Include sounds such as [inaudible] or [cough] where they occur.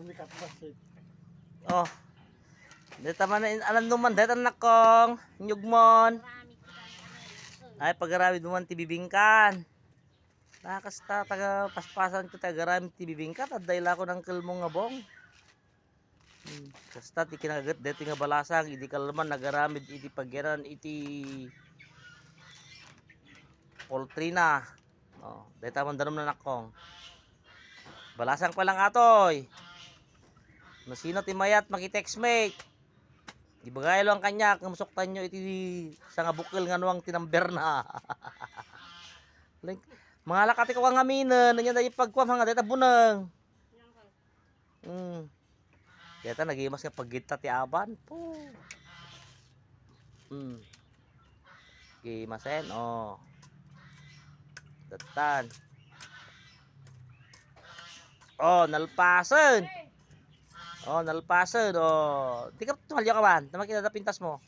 sumikat basit. Oh. Dito man na alam numan dito nakong nyugmon. Ay pagarawi duman ti bibingkan. Nakasta taga paspasan ko taga rami ti bibingkan at dahil ako ng kalmong nga bong. Hmm. Kasta ti kinagat dito nga balasang idi kalman nagaramid iti pagyaran iti poultry na. Oh, man danom na nakong. Balasang pa lang atoy. No sino ti mayat makitext mate. Di ba gaya lang kanya kamusoktan nyo iti sa nga bukil nga nuang tinamber na. [laughs] like, mga lakati ko nga aminan, nanyan na ipagkwam hanga deta bunang. Hmm. Deta nagimas nga paggita ti aban. Po. Hmm. Gimasen, oh. Datan. Oh, nalpasan. Oh, nalpasan. Oh, di ka tumalyo ka man. Naman kita pintas mo.